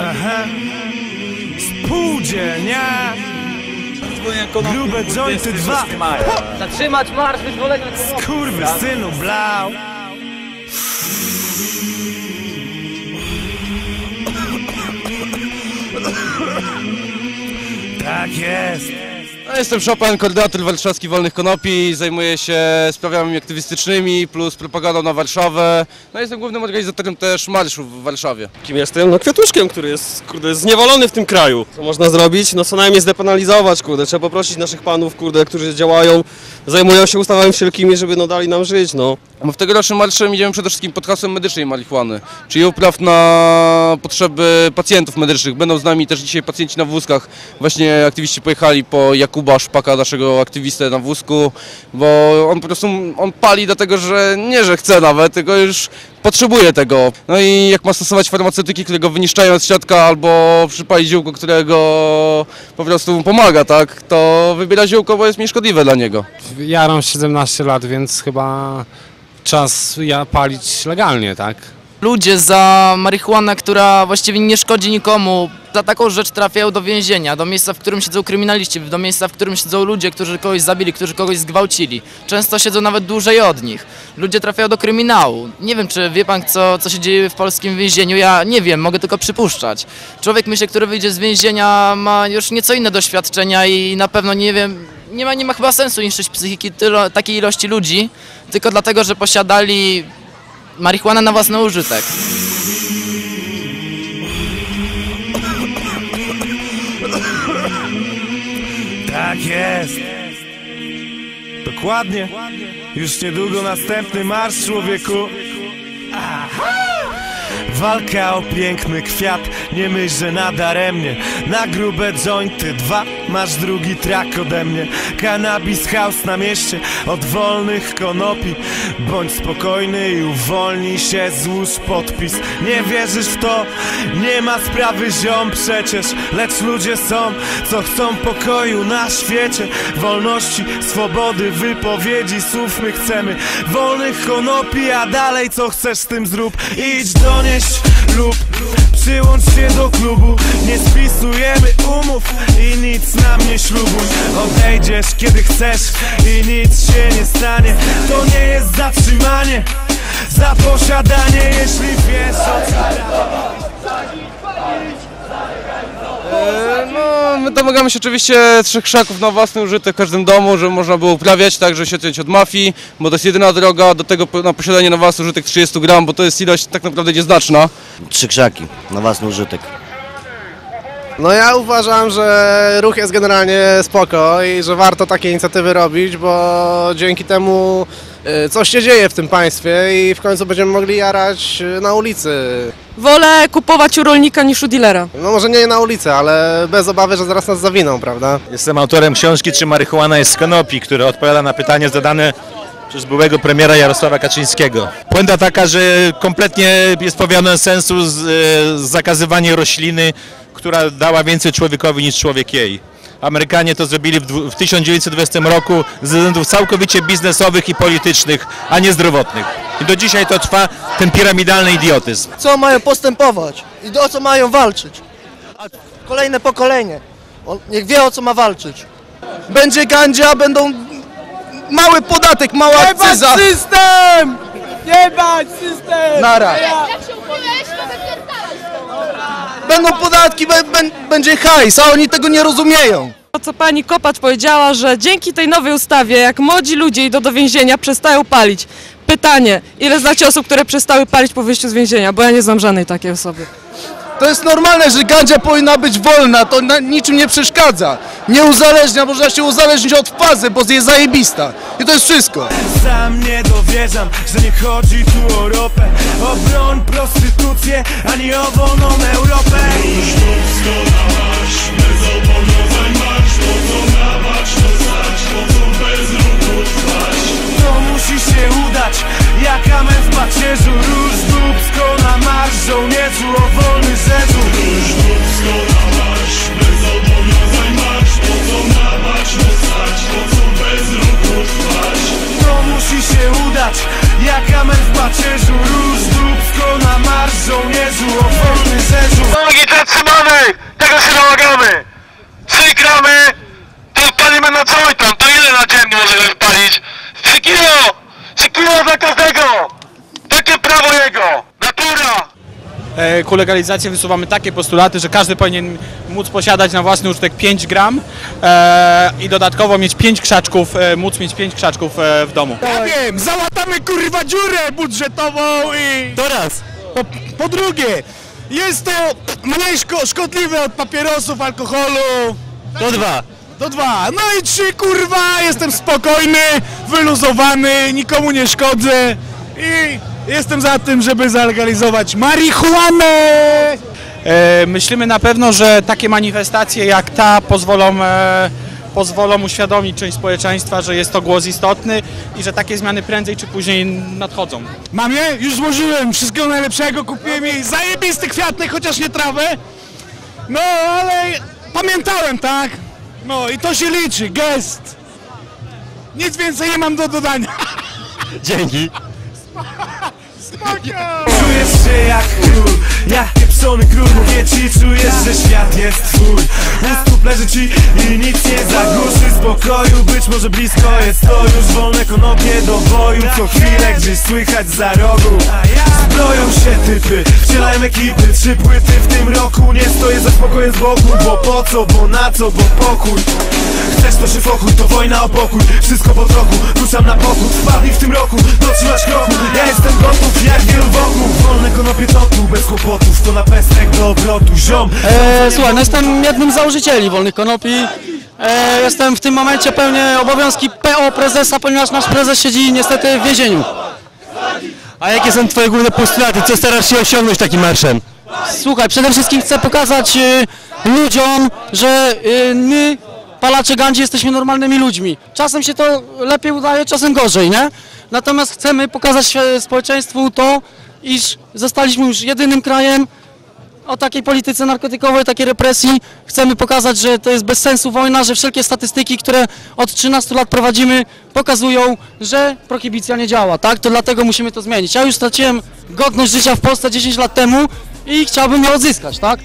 Aha. Spółdzielnia. Grube jointy dwa. Zatrzymać marsz wyzwolenia konopi. Kurwy synu blau. Tak jest. No, jestem Chopin, koordynator warszawski Wolnych Konopi. Zajmuję się sprawami aktywistycznymi plus propagandą na Warszawę. No, jestem głównym organizatorem też marszu w Warszawie. Kim jestem? No kwiatuszkiem, który jest, kurde, zniewolony w tym kraju. Co można zrobić? No co najmniej zdepenalizować, kurde. Trzeba poprosić naszych panów, kurde, którzy działają, zajmują się ustawami wszelkimi, żeby no dali nam żyć, no. Bo w tegorocznym marszem idziemy przede wszystkim pod hasłem medycznej marihuany, czyli upraw na potrzeby pacjentów medycznych. Będą z nami też dzisiaj pacjenci na wózkach. Właśnie aktywiści pojechali po Jakuba Szpaka, naszego aktywistę na wózku, bo on po prostu on pali dlatego, że nie, że chce nawet, tylko już potrzebuje tego. No i jak ma stosować farmaceutyki, które go wyniszczają od środka, albo przypalić ziółko, którego po prostu mu pomaga, tak, to wybiera ziółko, bo jest mniej szkodliwe dla niego. Jaram 17 lat, więc chyba czas ja palić legalnie, tak? Ludzie za marihuanę, która właściwie nie szkodzi nikomu, za taką rzecz trafiają do więzienia, do miejsca, w którym siedzą kryminaliści, do miejsca, w którym siedzą ludzie, którzy kogoś zabili, którzy kogoś zgwałcili. Często siedzą nawet dłużej od nich. Ludzie trafiają do kryminału. Nie wiem, czy wie pan, co, co się dzieje w polskim więzieniu. Ja nie wiem, mogę tylko przypuszczać. Człowiek, myślę, który wyjdzie z więzienia, ma już nieco inne doświadczenia i na pewno nie wiem, nie ma, nie ma chyba sensu niszczyć psychiki tylo, takiej ilości ludzi, tylko dlatego, że posiadali marihuanę na własny użytek. Jest. Dokładnie. Już niedługo następny marsz, człowieku. Aha! Walka o piękny kwiat, nie myśl, że nadaremnie Na grube jointy dwa, masz drugi trak ode mnie. Cannabis house na mieście, od wolnych konopi. Bądź spokojny i uwolnij się, złóż podpis. Nie wierzysz w to? Nie ma sprawy ziom przecież. Lecz ludzie są, co chcą pokoju na świecie. Wolności, swobody, wypowiedzi, słów my chcemy. Wolnych konopi, a dalej co chcesz z tym zrób. Idź donieść lub przyłącz się do klubu Nie spisujemy umów i nic nam nie ślubuj Odejdziesz kiedy chcesz i nic się nie stanie. To nie jest zatrzymanie za posiadanie Jeśli wiesz o co E, No, my domagamy się oczywiście trzech krzaków na własny użytek w każdym domu, żeby można było uprawiać, tak, żeby się odciąć od mafii, bo to jest jedyna droga do tego na posiadanie na własny użytek 30 gram, bo to jest ilość tak naprawdę nieznaczna. Trzy krzaki na własny użytek. No ja uważam, że ruch jest generalnie spoko i że warto takie inicjatywy robić, bo dzięki temu y, coś się dzieje w tym państwie i w końcu będziemy mogli jarać y, na ulicy. Wolę kupować u rolnika niż u dealera. No może nie na ulicy, ale bez obawy, że zaraz nas zawiną, prawda? Jestem autorem książki Czy marihuana jest z konopi, która odpowiada na pytanie zadane przez byłego premiera Jarosława Kaczyńskiego. Puenta taka, że kompletnie jest pozbawione sensu z, e, zakazywanie rośliny, która dała więcej człowiekowi niż człowiek jej. Amerykanie to zrobili w, w 1920 roku z względów całkowicie biznesowych i politycznych, a nie zdrowotnych. I do dzisiaj to trwa ten piramidalny idiotyzm. co mają postępować i o co mają walczyć. A kolejne pokolenie, on niech wie o co ma walczyć. Będzie gandzia, będą mały podatek, mała akcyza. system! Jebać system! Nara. Będą podatki, bę- bę- będzie hajs, a oni tego nie rozumieją. To co pani Kopacz powiedziała, że dzięki tej nowej ustawie, jak młodzi ludzie idą do więzienia, przestają palić. Pytanie, ile znacie osób, które przestały palić po wyjściu z więzienia? Bo ja nie znam żadnej takiej osoby. To jest normalne, że gandzia powinna być wolna, to niczym nie przeszkadza. Nie uzależnia, można się uzależnić od fazy, bo jest zajebista. I to jest wszystko. Sam nie dowierzam, że nie chodzi tu o ropę O broń, prostytucję, ani o wolną Europę macierzu Róż dupko na marsz żołnierzu Ochotny zeżu Nogi! Tego się domagamy! E, Ku legalizacji wysuwamy takie postulaty, że każdy powinien móc posiadać na własny użytek 5 gram e, i dodatkowo mieć 5 krzaczków, e, móc mieć 5 krzaczków w domu. Ja wiem, załatamy kurwa dziurę budżetową i... To raz. Po, po drugie, jest to mniej szko- szkodliwe od papierosów, alkoholu. To dwa. To dwa. No i trzy, kurwa, jestem spokojny, wyluzowany, nikomu nie szkodzę i jestem za tym, żeby zalegalizować marihuanę. E, Myślimy na pewno, że takie manifestacje jak ta pozwolą, e, pozwolą uświadomić część społeczeństwa, że jest to głos istotny i że takie zmiany prędzej czy później nadchodzą. Mamie, już złożyłem wszystkiego najlepszego, kupiłem jej zajebisty kwiatek, chociaż nie trawę. No, ale pamiętałem, tak? No i to się liczy, gest. Nic więcej nie mam do dodania. Dzięki. Spoko! Czujesz się jak król, jak pieprzony król. Mówię ci, czujesz, że świat jest twój. U stóp leży ci i nic nie zagłuszy. Spokoju Być może blisko jest to już wolne konopie do boju. Co chwilę gdzieś słychać za rogu. Zbroją się typy, wcielają ekipy. Trzy płyty w tym roku, nie stoję za spokojem z boku Bo po co, bo na co, bo pokój. Chcesz to szyfochuj, to wojna o pokój. Wszystko po trochu, ruszam na pokój. Wpadnij w tym roku, dotrzymasz kroku jestem gotów, jak wielu wokół Wolne konopie toku, bez kłopotów To na pestek do obrotu, ziom E, słuchaj, no jestem jednym z założycieli Wolnych Konopi. E, jestem w tym momencie pełnię obowiązki PO prezesa, ponieważ nasz prezes siedzi niestety w więzieniu. A jakie są twoje główne postulaty? Co starasz się osiągnąć takim marszem? Słuchaj, przede wszystkim chcę pokazać e, ludziom, że e, my, palacze gandzi, jesteśmy normalnymi ludźmi. Czasem się to lepiej udaje, czasem gorzej, nie? Natomiast chcemy pokazać e, społeczeństwu to, iż zostaliśmy już jedynym krajem, o takiej polityce narkotykowej, takiej represji. Chcemy pokazać, że to jest bez sensu wojna, że wszelkie statystyki, które od 13 lat prowadzimy, pokazują, że prohibicja nie działa, tak? To dlatego musimy to zmienić. Ja już straciłem godność życia w Polsce 10 lat temu i chciałbym ją odzyskać, tak?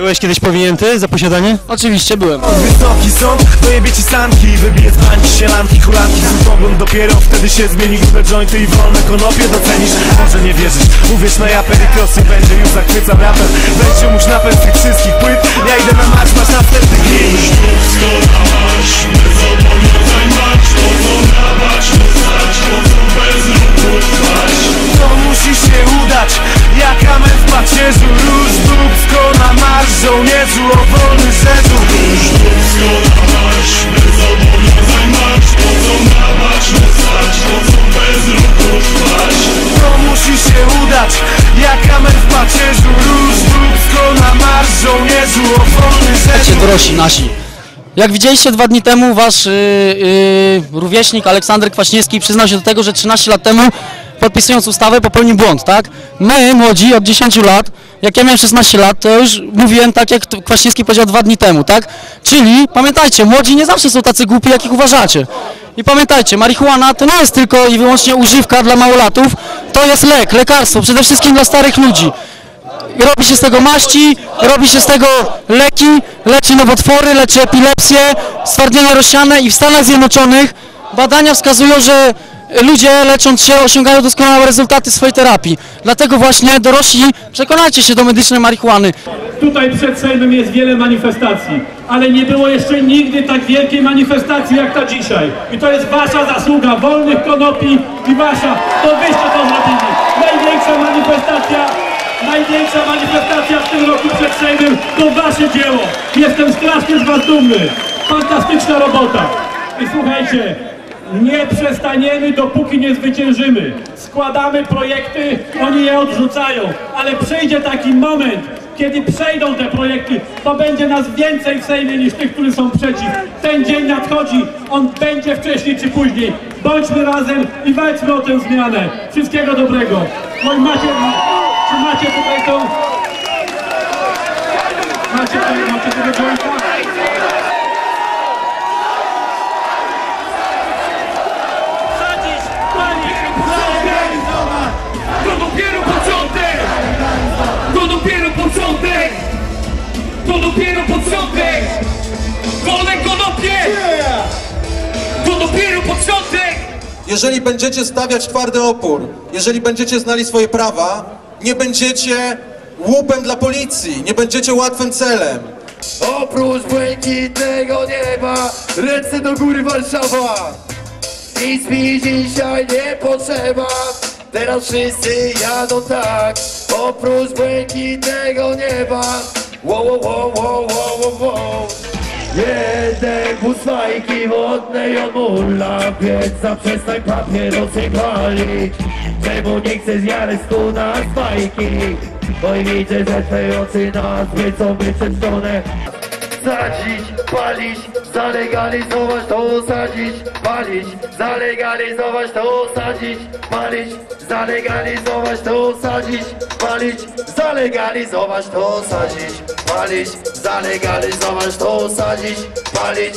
Byłeś kiedyś powinięty za posiadanie? Oczywiście byłem. Wysoki sąd, dojebie ci sanki. Wybije z bańki, sielanki, hulanki Twój pogląd dopiero wtedy się zmieni. Grube jointy i wolne konopie docenisz. Może nie wierzysz, uwierz na ja Perikosy będzie już zachwycam rapem Weź już napęd z tych wszystkich płyt. Ja idę na marsz, masz następny hit To musi się udać. Jak amen w pacierzu Róż dubsko na marsz Żołnierzu o wolny rzezu Róż dubsko na marsz Bez zobowiązań marsz Po co nawać, no stać co bez ruchu trwać. To musi się udać. Jak amen w pacierzu Róż dubsko na marsz Żołnierzu o wolny Słuchajcie, rzezu dorośli nasi. Jak widzieliście dwa dni temu, wasz yy, yy, rówieśnik Aleksander Kwaśniewski przyznał się do tego, że 13 lat temu, podpisując ustawę, popełnił błąd, tak? My, młodzi, od 10 lat, jak ja miałem 16 lat, to już mówiłem tak, jak Kwaśniewski powiedział dwa dni temu, tak? Czyli, pamiętajcie, młodzi nie zawsze są tacy głupi, jakich uważacie. I pamiętajcie, marihuana to nie jest tylko i wyłącznie używka dla małolatów, to jest lek, lekarstwo, przede wszystkim dla starych ludzi robi się z tego maści, robi się z tego leki, leczy nowotwory, leczy epilepsję, stwardnienie rozsiane i w Stanach Zjednoczonych badania wskazują, że ludzie lecząc się osiągają doskonałe rezultaty swojej terapii. Dlatego właśnie dorośli przekonajcie się do medycznej marihuany. Tutaj przed Sejmem jest wiele manifestacji, ale nie było jeszcze nigdy tak wielkiej manifestacji jak ta dzisiaj. I to jest wasza zasługa, wolnych konopi i wasza. To wyście to zrobili. Największa manifestacja, największa manifestacja w tym roku przed Sejmem to wasze dzieło. Jestem strasznie z was dumny. Fantastyczna robota. I słuchajcie, nie przestaniemy, dopóki nie zwyciężymy. Składamy projekty, oni je odrzucają, ale przyjdzie taki moment, kiedy przejdą te projekty, to będzie nas więcej w Sejmie niż tych, którzy są przeciw. Ten dzień nadchodzi, on będzie wcześniej czy później. Bądźmy razem i walczmy o tę zmianę. Wszystkiego dobrego. No macie, czy macie tutaj tą... Macie, macie tego jointa? Jeżeli będziecie stawiać twardy opór, jeżeli będziecie znali swoje prawa, nie będziecie łupem dla policji, nie będziecie łatwym celem. Oprócz błękitnego nieba, ręce do góry Warszawa. Nic mi dzisiaj nie potrzeba, teraz wszyscy jadą tak. Oprócz błękitnego nieba, wow, wow, wow, wow, wow, wow. Jeden wóz fajki wodnej od mulla, więc zaprzestań papierosy palić. Czemu nie chcesz zjarać tu na fajki? Bo i widzę, że twoje oczy nas są wyczeszczone. Sadzić, palić, zalegalizować to sadzić, palić, zalegalizować to sadzić, palić, zalegalizować to sadzić, palić, zalegalizować to sadzić, palić, zalegalizować to sadzić, palić.